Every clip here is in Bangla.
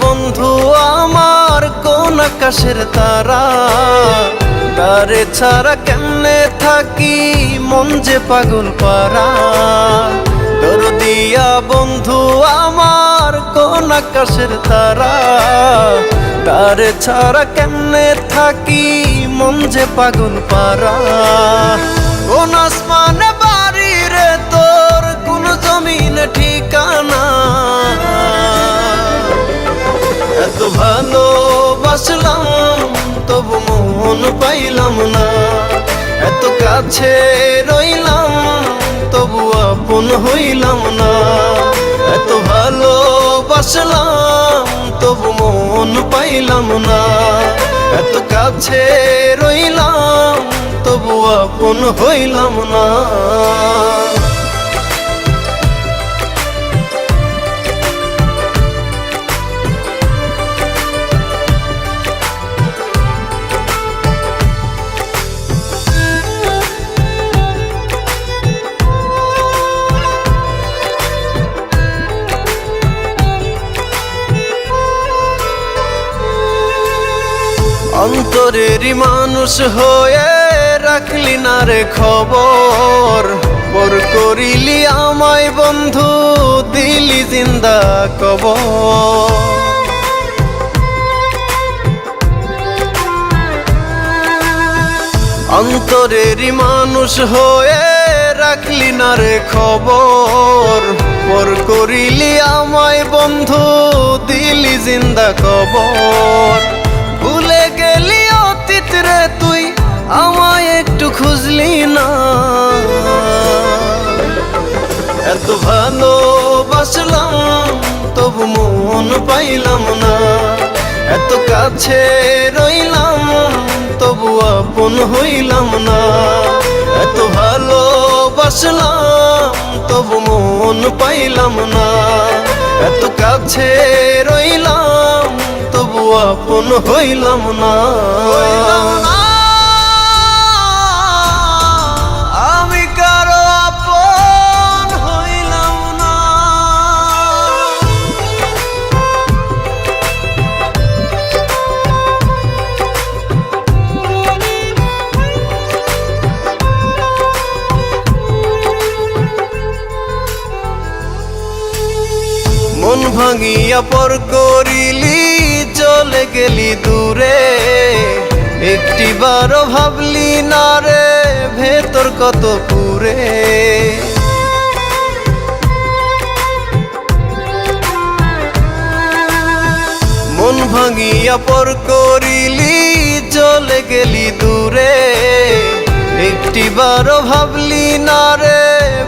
বন্ধু, আমার কোন আকাশের তারা? তারে ছাড়া কেমনে থাকি? মন যে পাগল পারা। তোর দিয়া বন্ধু, আমার কোন আকাশের তারা? তারে ছাড়া কেমনে থাকি? মন যে পাগল পারা। কোন আসমানে কাছে রইলাম, তবু আপন হইলাম না। এত ভালোবাসলাম, তবু মন পাইলাম না। এত কাছে রইলাম, তবু আপন হইলাম না। অন্তরেরই মানুষ হয়ে রাখলি না রে খবর। পর করিলি আমায় বন্ধু, দিলি জিন্দা কবর। অন্তরেরই মানুষ হয়ে রাখলি না রে খবর। পর করিলি আমায় বন্ধু, দিলি জিন্দা কবর। রে তুই আমায় একটু খুঁজলি না। এত ভালোবাসলাম, তবু মন পাইলাম না। এত কাছে রইলাম, তবু আপন হইলাম না। এত ভালোবাসলাম, তবু মন পাইলাম না। এত কাছে আপন হইলাম না। আমি কারও আপন হইলাম না। মন ভাঙিয়া পর করিলি চলে গেলি দূরে একটি বারো ভাবলি না রে, ভেতর কত পুরে। মন ভাঙিয়া পর করিলি, চলে গেলি দূরে একটি বারো ভাবলি না রে,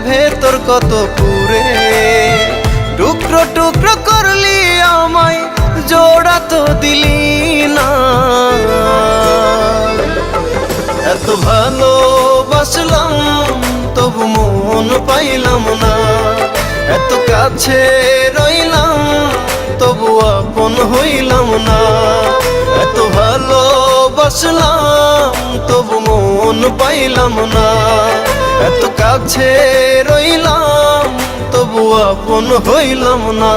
ভেতর কত পুরে। দিলি না। এত ভালোবাসলাম, তবু মন পাইলাম না। এত কাছে রইলাম, তবু আপন হইলাম না। এত ভালোবাসলাম, তবু মন পাইলাম না। এত কাছে রইলাম, তবু আপন হইলাম না।